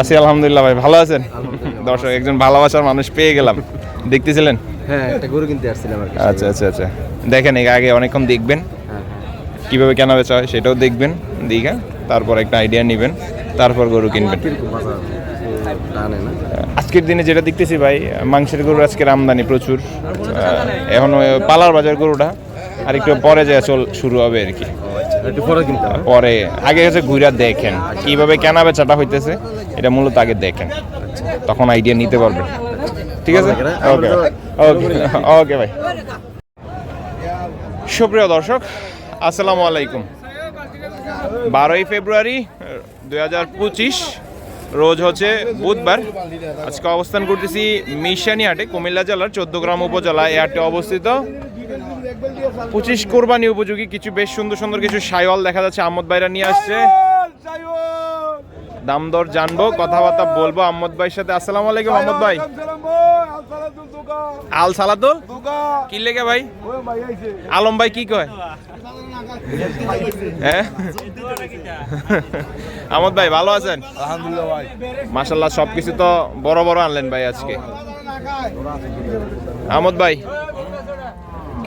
আছি আলহামদুলিল্লাহ ভাই ভালো আছেন? দর্শক একজন ভালোবাসার মানুষ পেয়ে গেলাম। দেখতেছিলেন? হ্যাঁ একটা গরু কিনতে আসছিলাম আর আচ্ছা আচ্ছা আচ্ছা। দেখেন এর আগে অনেকক্ষণ দেখবেন। হ্যাঁ হ্যাঁ। কীভাবে কেনা বেচা হয় সেটাও দেখবেন দিঘা তারপর একটা আইডিয়া নেবেন তারপর গরু কিনবেন। আজকের দিনে যেটা দেখতেছি ভাই মাংসের গরু আজকের আমদানি প্রচুর। এখন পালার বাজার গরুটা আর একটু পরে যা চল শুরু হবে আর কি। একটু পরে কিনতে হবে। পরে আগে হচ্ছে ঘুরা দেখেন কীভাবে কেনা বেচাটা হইতেছে এটা মূলত আগে দেখেন তখন আইডিয়া নিতে পারবেন ঠিক আছে? ওকে ওকে ওকে ভাই সুপ্রিয় দর্শক আসসালামু আলাইকুম। বারোই ফেব্রুয়ারি দুই হাজার পঁচিশ রোজ হচ্ছে বুধবার। আজকে অবস্থান করতেছি মিশানি হাটে কুমিল্লা জেলার চোদ্দগ্রাম উপজেলা এই হাটে অবস্থিত পঁচিশ কোরবানি উপযোগী কিছু বেশ সুন্দর সুন্দর কিছু সাইওয়াল দেখা যাচ্ছে আহমদ ভাইরা নিয়ে আসছে। দাম দর জানব কথাবার্তা বলব আহমদ ভাইয়ের সাথে। আসসালাম আলাইকুম আহমদ ভাই। আল সালাতুল কি লেগে ভাই? আলম ভাই কি কয়? হ্যাঁ? আহমদ ভাই ভালো আছেন? আলহামদুলিল্লাহ ভাই। মাশাল্লাহ সবকিছু তো বড় বড় আনলেন ভাই আজকে। আহমদ ভাই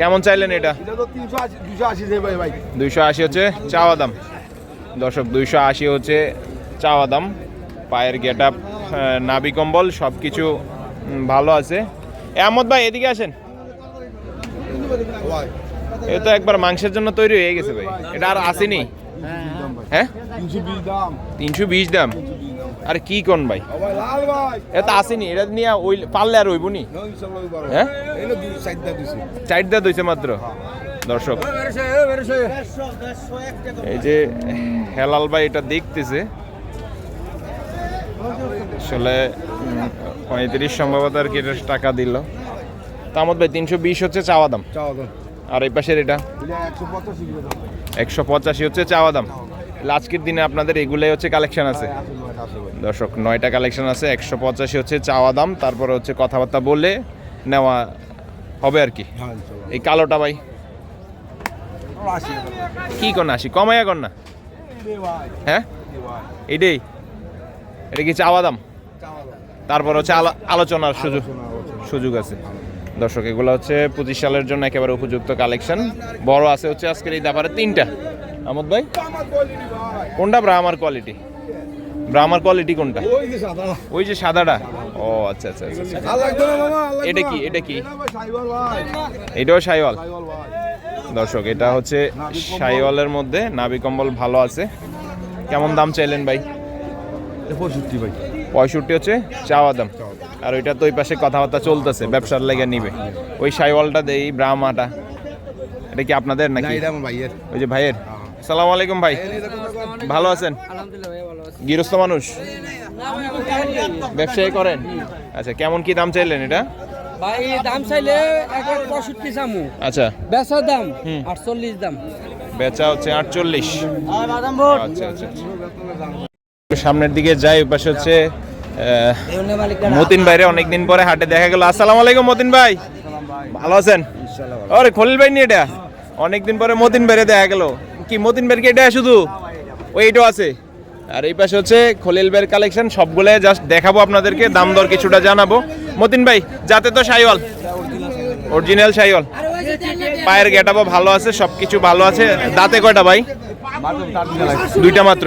কেমন চাইলেন এটা? দুইশো আশি হচ্ছে চাওয়া দাম। দর্শক দুইশো আশি হচ্ছে চাওয়া দাম। পায়ের গেট আপ নাবি কম্বল সব কিছু ভালো আছে। আহমদ ভাই এদিকে আসেন। এ তো একবার মাংসের জন্য তৈরি হয়ে গেছে ভাই। এটা আর আসেনি? হ্যাঁ? তিনশো বিশ দাম। তিনশো বিশ দাম। আরে কি কোন ভাই? এটা আসেনি এটা নিয়ে ওই পারলে আর হইব নি? হ্যাঁ? এই না দুই সাইডটা দিছি। চার দাঁত হয়েছে মাত্র? দর্শক। এই যে হেলাল ভাই এটা দেখতেছে। আসলে পঁয়ত্রিশ সম্ভবত আর কি এটা টাকা দিল। তামত ভাই তিনশো বিশ হচ্ছে চাওয়া দাম। আর এই পাশের এটা? একশো পঁচাশি একশো হচ্ছে চাওয়া দাম। আজকের দিনে আপনাদের এগুলাই হচ্ছে কালেকশন আছে। দর্শক নয়টা কালেকশন আছে একশো পঁচাশি হচ্ছে চাওয়া দাম তারপরে হচ্ছে কথাবার্তা বলে নেওয়া হবে আর কি। হ্যাঁ এই কালোটা ভাই? কি কর না আসি কমাইয়া কর না। হ্যাঁ? এটাই। এটা কি চাওয়া দাম? তারপর হচ্ছে আলো- আলোচনার সুযোগ সুযোগ আছে। দর্শক এগুলো হচ্ছে পঁচিশ সালের জন্য একেবারে উপযুক্ত কালেকশন বড় আছে হচ্ছে আজকের এই ব্যাপারে তিনটা। আমদ ভাই? আমার কোনটা? ব্রাহ্মার কোয়ালিটি ব্রাহ্মার কোয়ালিটি কোনটা? ওই যে সাদা। ওই যে সাদাটা? ও আচ্ছা আচ্ছা আচ্ছা আচ্ছা। এটা কি এটা কি? এটাও সাইওয়াল? দর্শক এটা হচ্ছে সাইওয়ালের মধ্যে নাবি কম্বল ভালো আছে। কেমন দাম চাইলেন ভাই? পঁয়ষট্টি ভাই। পঁয়ষট্টি হচ্ছে চাওয়া দাম। আর ওইটা তো ওই পাশে কথাবার্তা চলতেছে ব্যবসার লেগে নিবে। ওই সাইওয়ালটা দেই ব্রাহ্মাটা। এটা কি আপনাদের নাকি? ওই যে ভাইয়ের? সালাম আলাইকুম ভাই। ভালো আছেন? গৃহস্থ মানুষ? ব্যবসায়ী করেন? আচ্ছা কেমন কি দাম চাইলেন এটা? ভাই দাম চাইলে এখন পঁয়ষট্টি চামু। আচ্ছা। বেচার দাম আটচল্লিশ দাম। বেচা হচ্ছে আটচল্লিশ। আচ্ছা আচ্ছা আচ্ছা। সামনের দিকে যাই পাশে হচ্ছে মতিন ভাইরে অনেকদিন পরে হাটে দেখা গেল। আসসালামু আলাইকুম মতিন ভাই। ভালো আছেন? আরে খলিল ভাই নি এটা। অনেকদিন পরে মতিন ভাইরে দেখা গেল। কি মতিন ভাইয়ের কি এটা শুধু? ওই এটাও আছে। আর এই পাশে হচ্ছে খলিল বের কালেকশন সবগুলো জাস্ট দেখাবো আপনাদেরকে দাম দর কিছুটা জানাব। মতিন ভাই যাতে তো সাইওয়াল। অরিজিনাল সাইওয়াল। পায়ের গেটাবো ভালো আছে সবকিছু ভালো আছে। দাঁতে কয়টা ভাই? দুইটা মাত্র।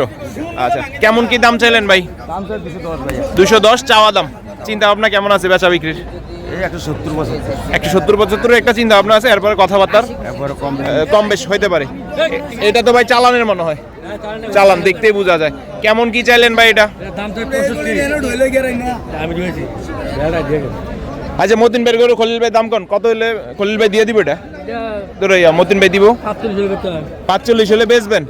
আচ্ছা কেমন কি দাম চাইলেন ভাই? দুশো দশ চাওয়া দাম। চিন্তা ভাবনা কেমন আছে বেচা বিক্রির? এই একশো সত্তর বছর। একশো সত্তর পঁচাত্তর একটা চিন্তা ভাবনা আছে এরপরে কথাবার্তার? কম কম বেশ হইতে পারে। এটা তো ভাই চালানের মনে হয়। চালান দেখতেই বোঝা যায়। কেমন কি চাইলেন ভাই এটা? দিয়েছি আচ্ছা মতিন বের করে খলিল ভাই দাম কোন? কত হলে খলিল ভাই দিয়ে দিব এটা? ইয়া, মতিন ভাই দিব। পাঁচচল্লিশ হলে বেচবেন?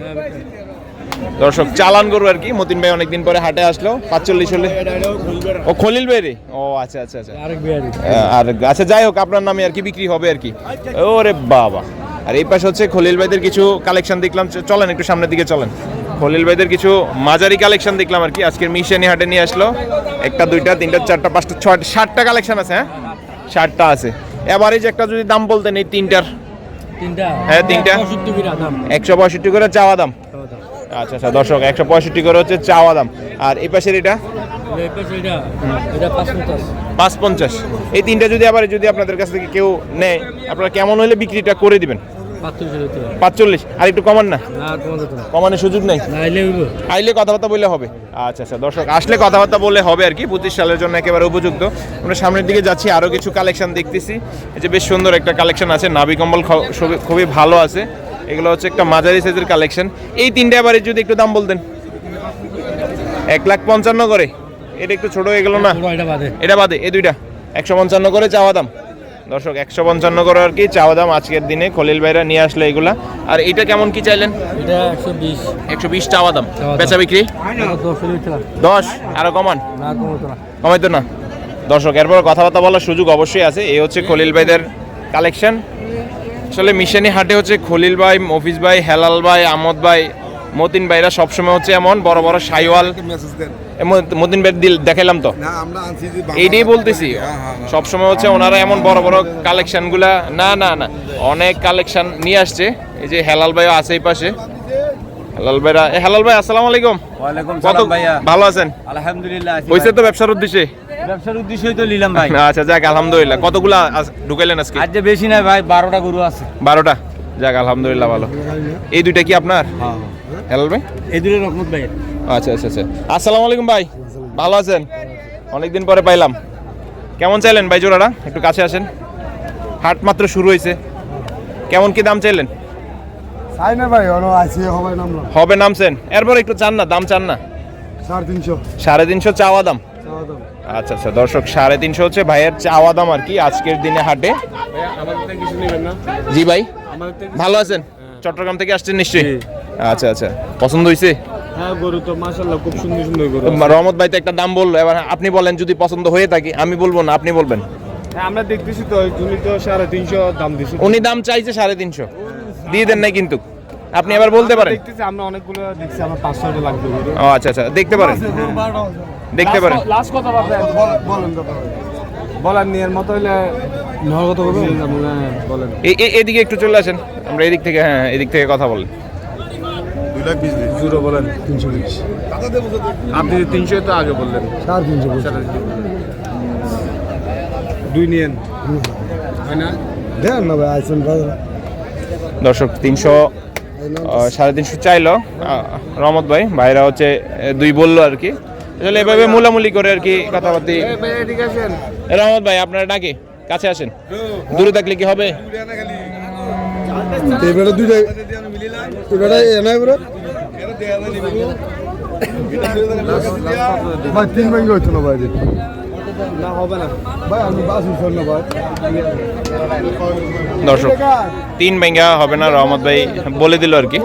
দর্শক চালান গরু আর কি। মতিন ভাই অনেকদিন পরে হাটে আসলো। পাঁচচল্লিশ হলে। ও খলিল ভাই রে ও আচ্ছা আচ্ছা আচ্ছা। আর আচ্ছা যাই হোক আপনার নামে আর কি বিক্রি হবে আর কি। ওরে বাবা। আর এই পাশে হচ্ছে খলিল ভাইদের কিছু কালেকশন দেখলাম। চলেন একটু সামনের দিকে চলেন। খলিল ভাইদের কিছু মাঝারি কালেকশন দেখলাম আর কি। আজকের মিশানি হাটে নিয়ে আসলো। একটা দুইটা তিনটা চারটা পাঁচটা ছয়টা সাতটা কালেকশন আছে হ্যাঁ? ষাটটা আছে। এভারেজ একটা যদি দাম বলতেন এই তিনটার। তিনটা? হ্যাঁ, তিনটা। বিরা একশো পঁয়ষট্টি করে চাওয়া দাম। আচ্ছা আচ্ছা দর্শক একশো পঁয়ষট্টি করে হচ্ছে চাওয়া দাম। আর এই পাশের এটা? পাঁচ পঞ্চাশ। এই তিনটা যদি আবার যদি আপনাদের কাছ থেকে কেউ নেয় আপনারা কেমন হলে বিক্রিটা করে দিবেন? পাঁচচল্লিশ আর একটু কমান না? কমানোর সুযোগ নেই? আইলে কথাবার্তা বললে হবে। আচ্ছা আচ্ছা দর্শক আসলে কথাবার্তা বললে হবে আর কি। পঁচিশ সালের জন্য একেবারে উপযুক্ত। আমরা সামনের দিকে যাচ্ছি আরও কিছু কালেকশন দেখতেছি। এই যে বেশ সুন্দর একটা কালেকশন আছে। নাভি কম্বল খুবই ভালো আছে। এগুলো হচ্ছে একটা মাঝারি সাইজের কালেকশন। এই তিনটে এবারে যদি একটু দাম বলতেন। এক লাখ পঞ্চান্ন করে। এটা একটু ছোট হয়ে গেল না? এটা বাদে। এই দুইটা। একশো পঞ্চান্ন করে চাওয়া দাম। দর্শক একশো পঞ্চান্ন করে আর কি চাওয়া দাম আজকের দিনে। খলিল ভাইরা নিয়ে আসলে এগুলা। আর এটা কেমন কি চাইলেন? একশো বিশ। চাওয়া দাম। বেচা বিক্রি? দশ আরও কমান? কমাইতো না। দর্শক এরপর কথাবার্তা বলার সুযোগ অবশ্যই আছে। এই হচ্ছে খলিল ভাইদের কালেকশন। আসলে মিশানি হাটে হচ্ছে খলিল ভাই মফিজ ভাই হেলাল ভাই আমদ ভাই মতিন ভাইরা সবসময় হচ্ছে এমন বড় বড় সাইওয়াল মতিন ভাই দিল দেখাইলাম তো? না আমরা এইটাই বলতেছি। সবসময় হচ্ছে ওনারা এমন বড় বড় কালেকশনগুলা না না না অনেক কালেকশন নিয়ে আসছে। এই যে হেলাল ভাইও আছে এই পাশে। হেলাল ভাইরা হেলাল ভাই আসসালামু আলাইকুম। কত ভালো আছেন? আলহামদুলিল্লাহ ভাই। তো ব্যবসার উদ্দেশ্যে? ব্যবসার উদ্দেশ্যই তো নিলাম ভাই। আচ্ছা যাক আলহামদুলিল্লাহ। কতগুলা আজ ঢুকাইলেন আজকে? আজ যে বেশি নাই ভাই বারোটা গরু আছে। বারোটা? যাক আলহামদুলিল্লাহ ভালো। এই দুইটা কি আপনার? হেলাল ভাই? এই দুটো রকমত ভাই আচ্ছা আচ্ছা আচ্ছা। আসসালামু আলাইকুম ভাই। ভালো আছেন? অনেকদিন পরে পাইলাম। কেমন চাইলেন ভাই জোড়াটা? একটু কাছে আসেন। হাট মাত্র শুরু হয়েছে। কেমন কি দাম চাইলেন? চাই না ভাই অন আছে হবে নামলাম হবে নামছেন। এরপর একটু চান না দাম চান না? সাড়ে তিনশো। সাড়ে তিনশো চাওয়া দাম। আচ্ছা আচ্ছা দর্শক সাড়ে তিনশো হচ্ছে ভাইয়ের চাওয়া দাম আর কি আজকের দিনে হাটে। জি ভাই ভালো আছেন? চট্টগ্রাম থেকে আসছেন নিশ্চয়ই? আচ্ছা আচ্ছা পছন্দ হয়েছে হ্যাঁ গরু তো মাশাল্লাহ খুব সুন্দর সুন্দর গরু রহমত ভাই তো একটা দাম বলল এবার আপনি বলেন যদি পছন্দ হয়ে থাকে আমি বলব না আপনি বলবেন। হ্যাঁ, আমরা দেখতেছি তো তুমি তো সাড়ে তিনশো দাম দিছি। উনি দাম চাইছে সাড়ে তিনশো। দিয়ে দেন নাই কিন্তু। আপনি এবার বলতে পারেন। দেখতেছি আমরা অনেকগুলো দেখছি আমার পাঁচশো লাগবে গরু ও আচ্ছা আচ্ছা দেখতে পারেন। দেখতে পারেন। লাস্ট কথা বলেন বলার নিয়ে মতো হইলে নহর কথা বলবেন? বলেন। এদিকে একটু চলে আসেন। আমরা এদিক থেকে হ্যাঁ এদিক থেকে কথা বলেন। জুরো বলেন তিনশো বিশ। আপনি তিনশো তো আগে বললেন। সাড়ে তিনশো দুই নিয়েন। হয় না? দেন না ভাই আইসেন দর্শক তিনশো সাড়ে তিনশো চাইলো রহমত ভাই ভাইরা হচ্ছে দুই বলল আর কি। আসলে এভাবে মুলামুলি করে আর কি কথাবার্তি। ঠিক আছেন এ, রহমত ভাই আপনারা ডাকে কাছে আসেন। দূরে থাকলে কি হবে? তিন ব্যাংকে না হবে না। ভাই আমি বাস উঠছেন দর্শক তিন ব্যাঙ্গা হবে না রহমত ভাই বলে দিল আর কি।